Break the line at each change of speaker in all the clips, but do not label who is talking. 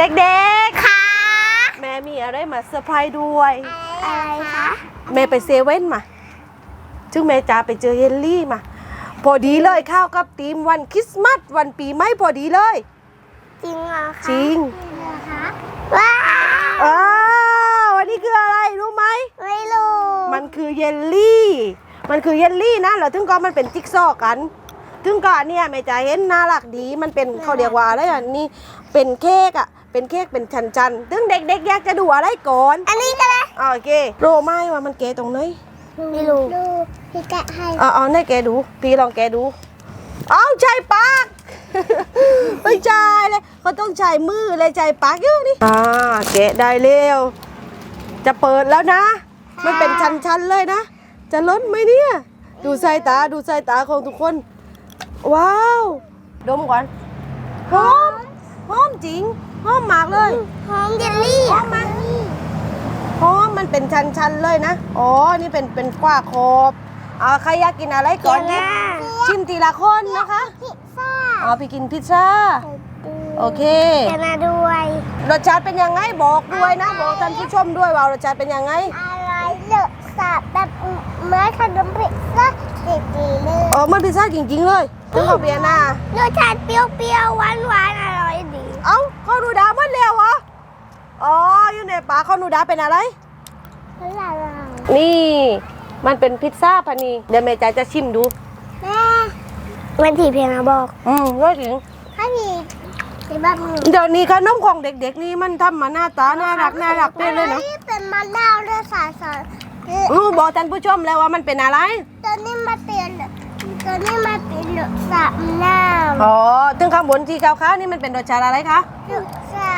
เด็ก
ค่ะ
ๆแม่มีอะไรมาเซอร์ไพรส์ด้วย
อะไรคะ
แม่ไปเซเว่นมา จึงแม่จ๋าไปเจอเยลลี่มา พอดีเลยเข้าวกับธีมวันคริสต์มาสวันปีใหม่พอดีเลย
จริงเหรอคะ
จริง
เหรอคะว้าว
อ้าววันนี้คืออะไรรู้ไหม
ไม่รู้
มันคือเยลลี่ มันคือเยลลี่นะแล้วถึงก็มันเป็นจิ๊กซอว์กัน ถึงก็อันเนี่ยแม่จ๋าเห็นน่ารักดี มันเป็นเขาเรียกว่าอะไรอะนี่ เป็นเค้กอะ เป็นเค้กเป็นชันๆถึงเด็กๆอยากจะดูอะไรก่อน
อันนี้ก็ได้
อ่าโอเคโรไม่ว่ามันเก๋ตรงไหน
ไม่รู้ดูพี่แกะให้
เอาเอาให้แกดู พี่ลองแกดูเอาใจปากไม่ใช่เลยเขาต้องใช้มือเลยใจปากอยู่นี่อ่าแกะได้เร็วจะเปิดแล้วนะ มันเป็นชั้นๆเลยนะ จะล้นไหมเนี่ย ดูสายตาดูสายตาของทุกคน ว้าว ดมก่อนหอมหอมจริง หอมมากเลย
หอมเยลลี่
หอมไหมหอมมันเป็นชั้นๆเลยนะ อ๋อ นี่เป็นเป็นกว่าขอบอ่าใครอยากกินอะไรก่อนหยิบชิมทีละคนนะคะ
พิซซ่า
อ๋อพี่กินพิซซ่าโอเค
เจนาด้วย
รสชาติเป็นยังไงบอกด้วยนะ บอกท่านผู้ชมด้วยว่ารสชาติเป็นยังไง
อะไรเลอะสาบแบบเหมื่อนขนมพิซซ่าจริงๆเลย
อ๋อมันพิซซ่าจริงๆเลยถึงกับเบียร์นาร
สชาติเปรี้ยวๆหวานๆอร่อยดี
เอ้าข้าวหนูดาหมันแล้วเหรออ๋ออยู่ในปากข้าวหนูดาเป็นอะไร
ละลาย
นี่ มันเป็นพิซซ่าพันนีเดี๋ยวแม่จ๋าจะชิมดู
แม่วันที่เพียงนะบอก
อืมว่าถึง
ถ้ามีที่บ้านหนู
เดี๋ยวนี้ขนมของเด็กๆนี่มันทำมาหน้าตาน่ารักน่ารักเต้นเลยเนาะ
นี่เป็นมะนาวด้วยสาสาร
อือบอกท่านผู้ชมแล้วว่ามันเป็นอะไร
ตัวนี้มาเปลี่ยน ตัวนี้มาเปลี่ยนรสสามน้ำ
อ๋อถึงข้างบนที่ขาวๆนี่มันเป็นรสชาติอะไรคะ
รสชา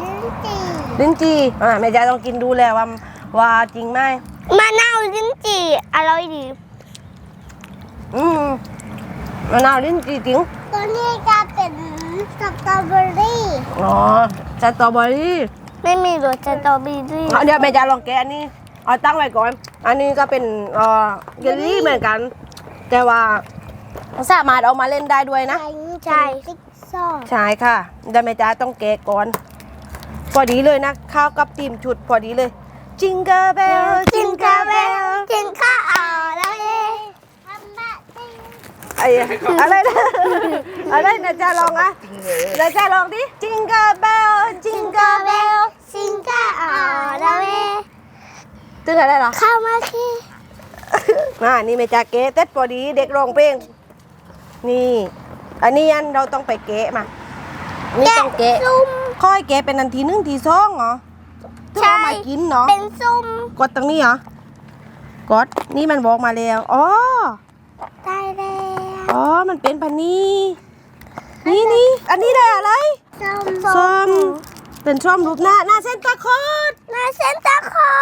ลิ้นจี่
ลิ้นจี่อ่าแม่จ๋าต้องกินดูแล้วว่าว่าจริงไหม
มะนาวลิ้นจี่อร่อยดี
อืมมะนาวลิ้นจี่จริง
ตัวนี้จะเป็นสตรอเบอรี่
อ๋อสตรอเบอรี่
ไม่มีรสสตรอเบอรี่
เอาเดี๋ยวแม่จ๋าลองแกะอันนี้เอาตั้งไว้ก่อน อันนี้ก็เป็นเอ่อเยลลี่เหมือนกัน แต่ว่าสามารถเอามาเล่นได้ด้วยนะ
ใช่ติ๊กซอว์
ใช่ค่ะเดี๋ยวแม่จ๋าต้องแกะก่อน พอดีเลยนะข้าวกับตีมชุดพอดีเลย จิงเกอร์เบล
จิงกาเบลจิงข้าอ่อแล้วเองทำแบบนี้
ไอ้อะไรนะอะไรนะจ๊ะลองอะนะจ๊ะลองดิจิงเกอร์เบลจิงเกอร์เบล
จิงกาอ่อแล้วเอง
ตึงอะไรเหรอ
เข้ามาสิ
อ่านี่แม่จ๋าเกะเต็ดพอดีเด็กร้องเพลงนี่ อันนี้อันเราต้องไปเกะมานี่ต้องเกะ
ซุ่ม
ค่อยเกะเป็นอันทีหนึงทีสองเหรอถึงเอามากินเนาะ
เป็นซุ่ม
กดตรงนี้เหรอกดนี่มันบอกมาแล้วอ๋อ
ได้แล้ว
อ๋อมันเป็นพันนี้นี่นี่อันนี้ได้อะไร
ส้ม
ส้ม เป็นส้มรูปหน้าหน้าเซนตาคลอด
นาเซนตาคลอ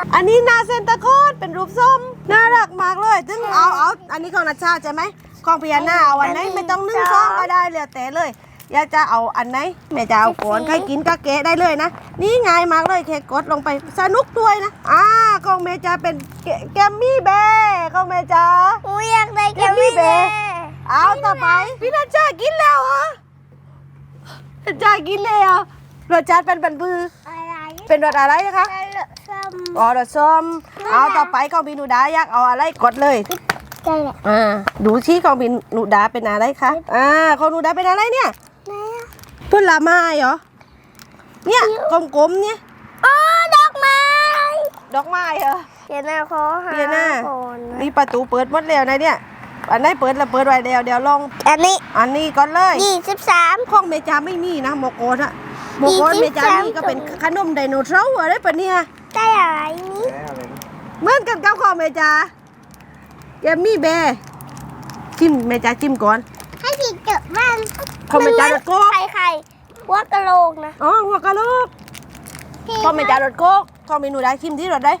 ส
อันนี้หน้าเซนตาคลอดเป็นรูปส้มน่ารักมากเลยถึงเอาเอาอันนี้ของนัชชาใช่ไหมของพญานาคเอาอันไหนไม่ต้องนึ่งซองก็ได้เลยแต่เลยอยากจะเอาอันไหนแม่จะเอาก่อนใครกินก็เกะได้เลยนะ นี่ง่ายมากเลยแค่กดลงไปสนุกด้วยนะอ่าของแม่จะเป็นแกแกมมี่แบร์ของแม่จ๋า
อูอยากได้แก
ยังมี
มี่
เบ
เบ
เอาต่อไปพี่นัชชากินแล้วเหรอนัชชากินแล้ว รสชาติเป็นบันบือ
อะไร
เป็นรสอะไรนะคะ
เป็นรสส้ม
อ๋อรสส้มเอาต่อไปของพี่หนูดาอยากเอาอะไรกดเลย
ใช่แหละ
อ่าดูชี้ของพี่หนูดาเป็นอะไรคะอ่าของหนูดาเป็นอะไรเนี่ย
ไหนอะ
ผลไม้เหรอเนี่ยกลมๆเนี่ย
อ๋อดอกไม้
ดอกไม้เหรอ
เดี๋ยวนาขอหา
เดี๋ยวนะ
ก่อนนะ
นี่ประตูเปิดหมดแล้วนะเนี่ยอันไหนเปิดแล้วเปิดไว้แล้วเดี๋ยวลอง
อันนี้
อันนี้ก่อนเลย
ยี่สิบสาม
ของเมจาไม่มีนะโมโกนอะ โมโกน
ยี่
เม
สิบ
จา
สาม
นี่ก็เป็นขนมไดโนเสาร์อะไรปะเนี่ย
ได้อะไรนี้
เหมือนกันกับของเมจาแกมมี่แบร์จิ้มเมจาจิ้มก่อน
ให้พี่เกิดบ้าน
ของเมจารสโก้
ไข่ไข่วัวกะโหลกนะ
อ๋อหัวกะโหลกของเมจารสโก้ของเมนูได้ชิมที่รสได้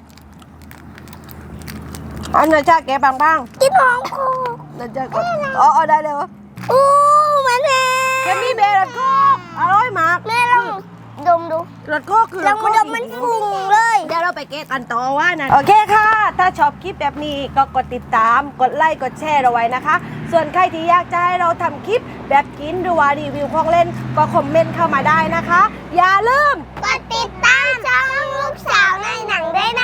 อันนี้ชาแกะบาง
กินหอมโคก
ๆนั่นจะก่อนอ๋ออ๋อได้เลยวะ
อู้มันแน่
แกมมี่แบร์รสโก้ อร่อยมาก
แม่ลองดมดู
รสโคกคือร
ส
โค
กเลย
เดี๋ยวเราไปเกะกันต่อว่านะโอเคค่ะ ถ้าชอบคลิปแบบนี้ก็กดติดตาม กดไลค์ กดแชร์เอาไว้นะคะ ส่วนใครที่อยากจะให้เราทำคลิปแบบกินหรือว่ารีวิวของเล่นก็คอมเมนต์เข้ามาได้นะคะ อย่าลืม
กดติดตามช่องลูกสาวในหนังด้วยนะ